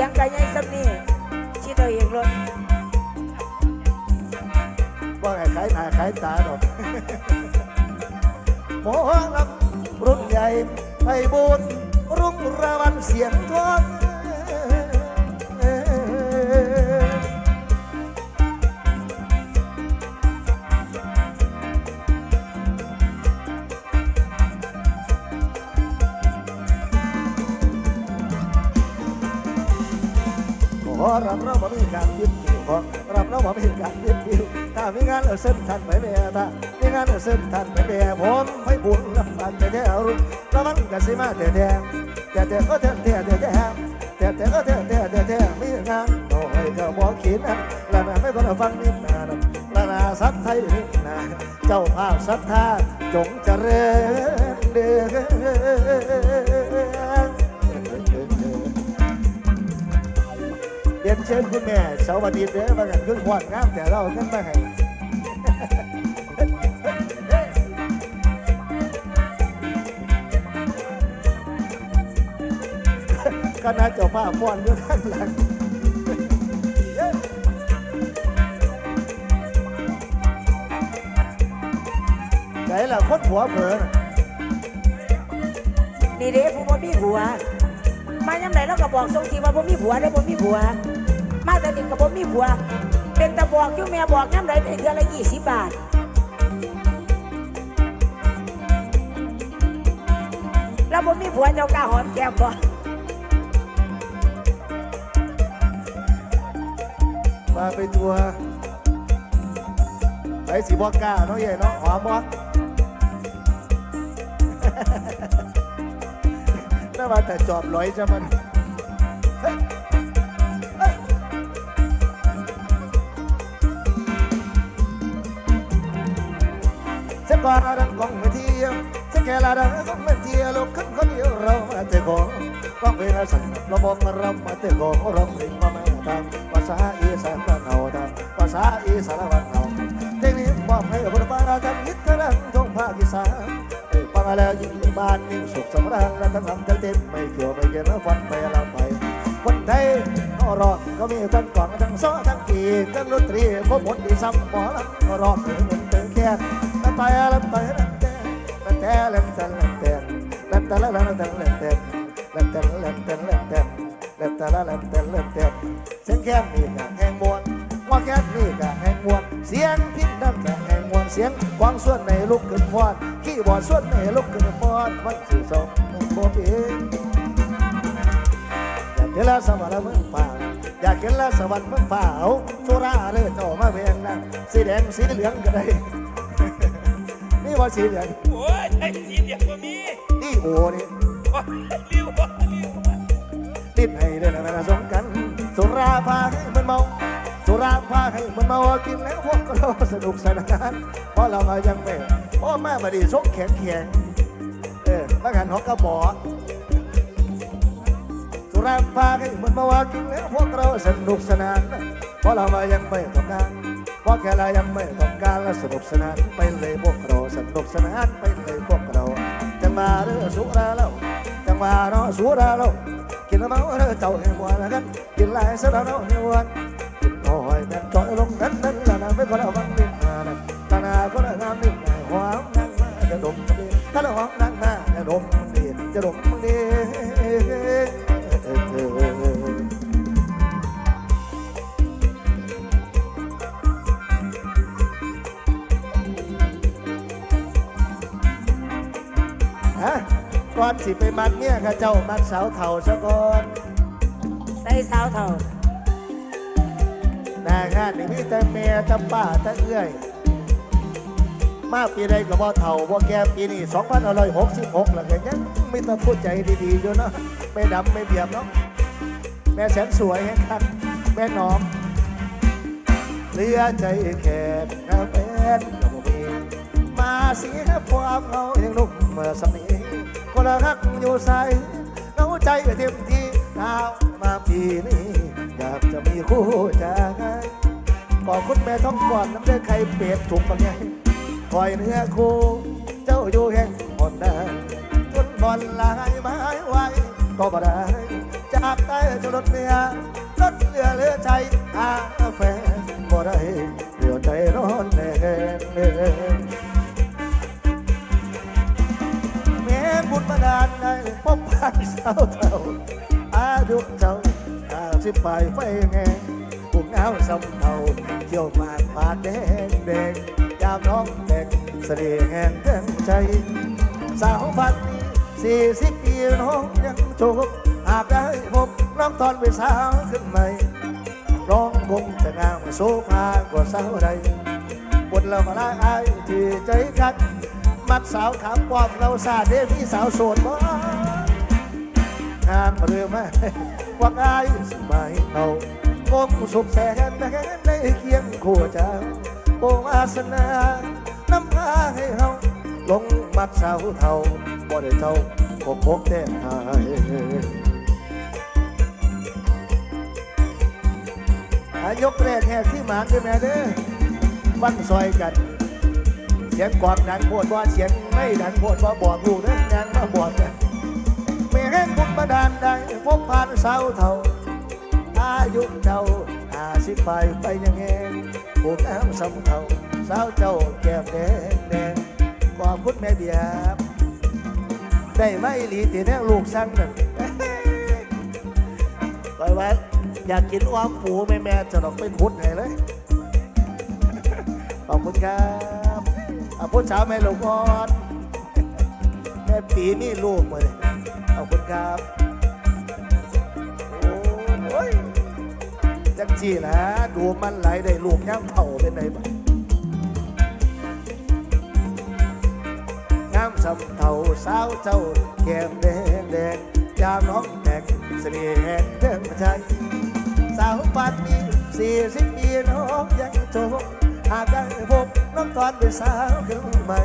สียงกันยัยสักนี่ชิดเอาเองรถว่าไงขายหน้าขายตาดอกหมอลำรุ่นใหญ่ไปบุญรุ่งระวันเสียงทอน รับเราบ่มีการยึดติวของรับเราบ่มีการยึดติวถ้ามีงานเออเส้นทันไปแม่ถ้ามีงานเออเส้นทันไปแม่ผมให้บุญลำบากแต่แท้รุ่นแล้วมันก็สิมาแต่แท้แต่แต่ก็แท้แต่แต่แท้แต่แต่ก็แท้แต่แต่แท้มีงานโอ้ยก็บอกขีดนะแล้วนะไม่คนฟังนิดนาแล้วนะสัตไทยนิดนาเจ้าภาพศรัทธาจงเจริญเด้อ เรียนเชิญคุณแม่สวัสดีเด้อมากันขึ้นหวานงามแต่เราขึ้นมาให้คณะเจ้าภาพป้อนอยู่ข้างหลังไหนล่ะคนหัวเผลอน่ะนี่เด้ผู้บ่มีผัว มายังไหนเราก็บอกทรงทีว่าบ่มีผัวได้บ่มีผัว มาแต่นี่ก็บ่มีผัว เป็นตะบอกอยู่แม่บอกยังไหนได้เดือนละยี่สิบบาทแล้วบ่มีผัวเจ้ากล้าหอมแก้มบ่มาไปทัวร์ไปสีบอกกล้าเนาะใหญ่เนาะหอมบ่น่ามาแต่จอบร้อยจะมัน กว่าดังกองไปเที่ยวเสกแค่ละดังกองไปเที่ยวลูกขึ้นคนเดียวเรามาเตะกองกองเป็นสังเราบอกมาเรามาเตะกองเราเพลงมาแม่ทำภาษาอีสานบ้านเราทำภาษาอีสานบ้านเราเพลงนี้มอบให้กับคนฟ้าทำยิดกระดังทงภาคอีสานฟังแล้วยิ่งบ้านยิ่งสุขสำราญและทั้งลำทั้งเต้นไม่เกี่ยวไม่เกี่ยวแล้วฟันไปเราไปคนไทยนอรอก็มีทั้งกวางทั้งซ้อทั้งกีทั้งดนตรีพบหมดที่ซ้ำหมอลำนอรอเงินถึงแค่ละไปละไปละแต่ละแต่ ละแต่ละแต่ละแต่ละละแต่ละแต่ละแต่ละแต่ละแต่ละแต่ละแต่เสียงแค่นี้ก็แหงมวลว่าแค่นี้ก็แหงมวลเสียงพินนั่นก็แหงมวลเสียงกวางส่วนในลุกขึ้นฟอนขี้บอดส่วนในลุกขึ้นฟอนวันที่สองโมปีอยากเห็นแล้วสวรรค์มืองป่าอยากเห็นแล้วสวรรค์มืองป่าเอาสุราเรือเจ้ามาเพียงนั่งสีแดงสีเหลืองก็ได้ สีเหลืองโอ้ยไอ้สีเดียวก็มีนี่โอนี่โอ้ยริ้วริ้วลิ้นให้เดินมาสงกัน สุราพาให้มันเมาสุราพาให้มันเมากินแล้วพวกเราสนุกสนานเพราะเรามายังไม่โอ้แม่มาดีสกแข็งแข็งเออมาหันหอกกระบอกสุราพาให้มันมาว่ากินแล้วพวกเราสนุกสนานเพราะเรามายังไม่ต้องการ เพราะแค่เรายังไม่ต้องการและสนุกสนานไปเลยพวกเราสนุกสนานไปเลยพวกเรา จังมาเรื่องสุราเราจังมาเนาะสุราเรากินแล้วเมาเรื่องเจ้าให้หวานกันกินหลายเสียแล้วเนาะให้หวานกินน้อยแม่นจอยลงนั้นนั้นละนะไม่ก็เราบังดินมานะตานาก็ละงามดินหวานนั่งมาจะดมดีถ้าเราหวานนั่งมาจะดมดีจะดมดีฮ สิไปมักเนี่ยข้าเจ้ามักสาวเถ่าซะก่อนใส่สาวเท่าหน้างานนี่มีแต่แม่แต่ป้าแต่เอื้อย มาปีใดก็บ่เถ่าบ่แก่ปีนี้2566แล้วก็ยังมีแต่พูดใจดีๆอยู่เนาะไม่ดำไม่เบียบเนาะแม่แสนสวยแห่งคันแม่น้อมเหลือใจแค่กาแฟนก็บ่มีมาเสียความเหงาอย่างนุ่มเมื่อสมัย คนละรักอยู่ใสเหงาใจเต็มที่หาวมาปีนี้อยากจะมีคู่ใจบอกคุณแม่ท้องก่อนน้ำเลือดไข่เป็ดถุงบางไงคอยเนื้อคู่เจ้าอยู่แห่งหนใดจนบอลลายไม้ไว้ก็บ่ได้จากใต้จะลดเนื้อลดเหลือเหลือใจอาแฟบ่ได้เดี๋ยวใจร้อนแน่ พบพันสาวเท่าอายุเจ้าอาสิบปลายไฟแงผู้เงาสำเทาเที่ยวมากปาแดงแดงยามน้องแดงเสน่ห์แห่งเรื่องใจสาวพันสี่สิบปีน้องยังโชคหากได้พบน้องตอนเป็นสาวขึ้นใหม่น้องคงจะงามโซภากว่าสาวใดบนเรามาลาอายที่ใจกันมัดสาวถามความเราสาดเด้พี่สาวโสดบ่ งานเรือมาว่าง่ายสมัยเอาคงสุขแสนแม้ในเคียงคู่เจ้าโอวาสนาน้ำพาให้เฮาลงมัดสาวเท่าบ่ได้เท่าก็พบแต่หายอายกแรกแหกที่หมานด้วยแม่เด้อฟันซอยกัน เสียงกวางดังโพดว่าเสียงไม่ดังโพดว่าบอกลูกเด้องานมาบอกกัน แห้งบุญมาดานได้พบผ่านสาวเท่า อายุเจ้าอาสิไปไปยังไงพวกน้ำสำเท่าสาวเจ้าแก้มแดงแดงขอบคุณแม่เบียบได้ไหมหลีตีแน่ลูกสั่งนั่นไปไว้อยากกินอ้อมปูแม่แม่จะดอกไปขุดให้เลย ขอบคุณครับอาพูดสาวแม่ลูกอ่อแม่ปีนี่ลูกมาเลย ขอบคุณครับ โอ้ยจังจีนะ ดูมันไหลได้ลูกย่างเท่าเป็นไงบ้างงามสำเทาสาวเจ้าแก้มแดงแดงยามน้องแตกเสน่ห์แห่งเดิมใจสาวปันนี้สี่สิบปีน้องยังโจกหากได้พบน้องตอนเป็นสาวขึ้นใหม่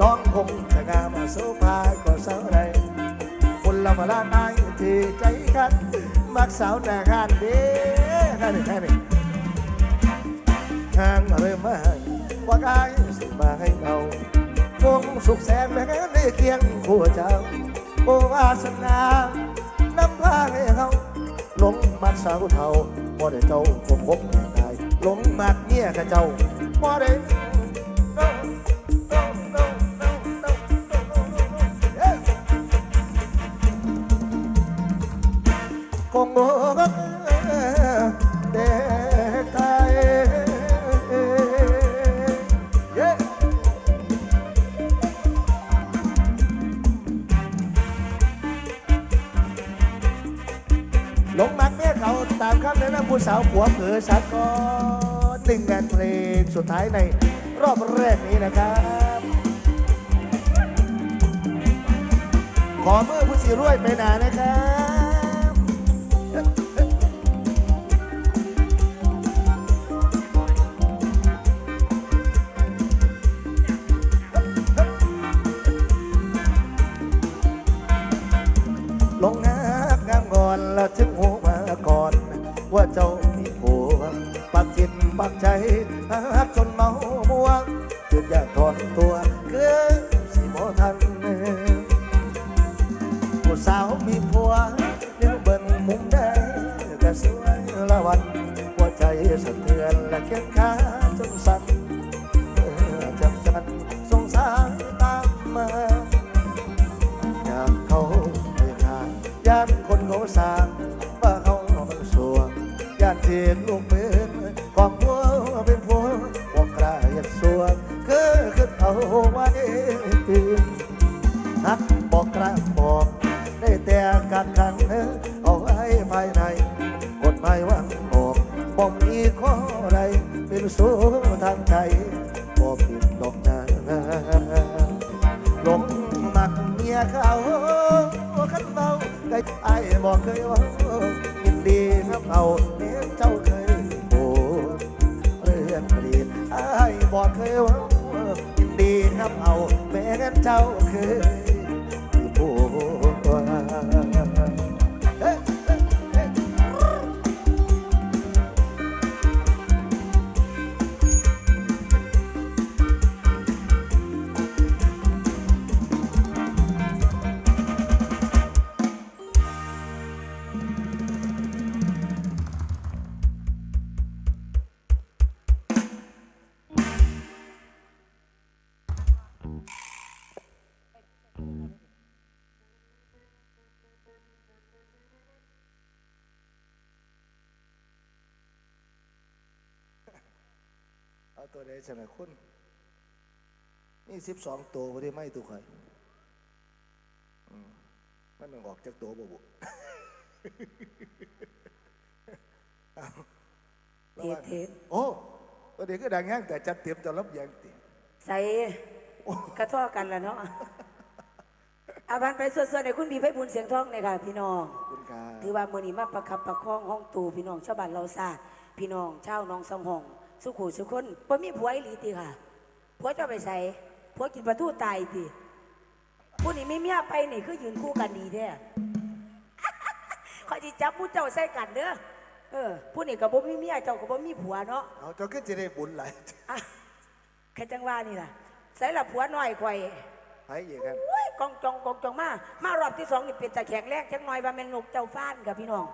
น้องคงจะงามโซภา มาลานายที่ใจกัน มักสาวหน้าข้านเด้ข้านี่ข้านี่ห่างมาเลยมาว่ากายสิมาให้เราคงสุขแสนแม้ในเคียงคู่เจ้าโอวาสนาน้ำพาให้เขาหลงมัดสาวเท่าบ่ได้เจ้าผมพบแห่ใดหลงมัดเมียกับเจ้าบ่ได้ โง่ก็เด็กไทย yeah หลงมักเมียเขาตามคำแนะนำผู้สาวผัวเผอสักก็หนึ่งงานเพลงสุดท้ายในรอบแรกนี้นะครับขอมือผู้สีรวยไปหนานะครับียนลูกปืนของผัวเป็นผัวบอกกลาอยากสวงก็ขึ้นเอาไว้ตื่นนักบอกกระบอกได้แต่กักขังเอาไว้ภายใน กฎหมายวางบอกบ่มีข้อใดเป็นสูทางใจบ่ผิดดอกนาหลงหมักเมียเขาขันเบาไกไอ้บอกเคยว่ายินดีครับเอา บอกเคยว่ายินดีครับเอาแม่งั้นเจ้าเคย เอาตัวใดชนะคุณนี่สิบสองตัวพอดีไม่ตัวใครอืมมันต้องออกจากตัวบ่บุเอาระวังเทศโอ้ตัวเด็กก็ดังแห้งแต่จัดเตรียมจะรับอย่างติใส่กระท่อกันละเนาะอาบันไปสวดๆในคุณบีไพบุญเสียงทองเนี่ยค่ะ พี่น้องคุณค่ะถือว่ามือนี้มาประคับประคองห้องตูพี่น้องชาวบ้านเราซาพี่น้องชาวหน้องสองห้อง สุขุสุคนบ่มีผัวอีหลีติค่ะผัวเจะไปใส่ผัวกินปลาทูตายติผู้นี้ไม่เมียไปนี่คือยืนคู่กันดีแท้คอยจิจับผู้เจ้าใส่กันเด้อเออผู้นี้ก็บ่มีเมียเจ้าก็บ่มีผัวเนาะเอาเจ้าก็จะได้บุญหลายอะแค่จังว่านี่ล่ะใส่ละผัวน้อยข่อยให้อีกครับโอ้ยกองจองกองจองมามารอบที่สองนี่เป็นตะแขกแรกจังหน่อยว่าแม่นนกเจ้าฟ้านกับพี่น้อง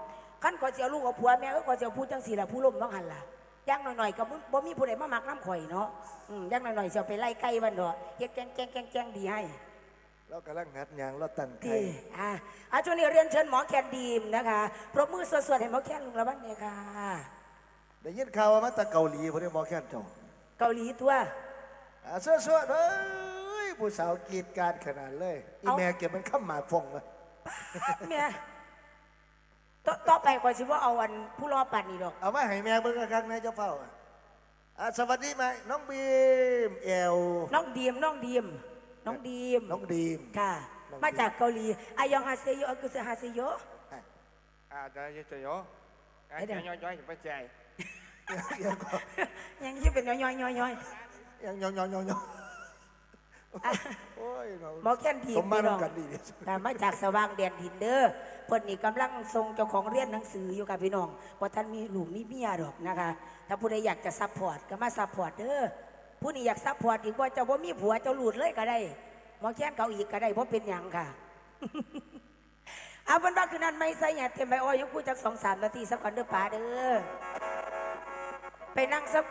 ขั้นขอเสียลูกกับผัวแม่ก็ขอเสียผู้จังสี่ละผู้ล่มต้องหันล่ะ ย่างหน่อยๆก็บ่บ่มีผู้ใดมามักน้ำข่อยเนาะอืมย่างหน่อยๆเสียไปไล่ไก่วันเนาะเฮ็ดแกงแกงแกงแกงดีให้เรากำลังหัดยางเราตั้งไข่ดีอะอะช่วงนี้เรียนเชิญหมอแคนดีมนะคะปรบมือสวดๆให้หมอแคนลุงละวันเนี่ยค่ะได้ยินข่าวว่ามาแตะเกาหลีพอดีหมอแค่นเจ้าเกาหลีตัวอ่าสวดๆเฮ้ยผู้สาวกรีดกรารขนาดเลยอีเอาแม่เก็บมันข้ามหมากฟงเลยเมีย ต่อต่อไปก่อนสิว่าเอาอันผู้รอปัดนี่ดอก เอามาให้แม่เบิ่งกันนะเจ้าเฝ้าอะอ่าสวัสดีไหมน้องบีมเอล น้องดีมน้องดีมน้องดีมน้องดีม ค่ะ น้องดีม มาจากเกาหลีอายองฮาเซโยอากุเซฮาเซโย อ่าได้ยังจะโยอ่าเดี๋จะยว ย่อยๆไปใจยังก็ยังชื่อเป็นย้อยย้อยย้อยย้อยยังยองยองยองยอง โอ้ยเนาะหมอแค่นดีสมมาพี่น้องทำกันดีเดียวแต่มาจากสว่างแดนดินเด้อเพิ่นนี่กำลังทรงเจ้าของเรียนหนังสืออยู่กับพี่น้องว่าท่านมีลูกมีเมียดอกนะคะ ถ้าผู้ใดอยากจะซัพพอร์ตก็มาซัพพอร์ตเด้อผู้นี้อยากซัพพอร์ตอีกว่าเจ้าบ่มีผัวเจ้าหลุดเลยก็ได้หมอแค่นเขาอีกก็ได้เพราะเป็นหยังค่ะ เอาเป็นว่าคืนนั้นไม่ใส่หยาเต็มใบอ้อยยกกูจากสองสามนาทีสักก่อนเด้อป๋าเด้อไปนั่งสัก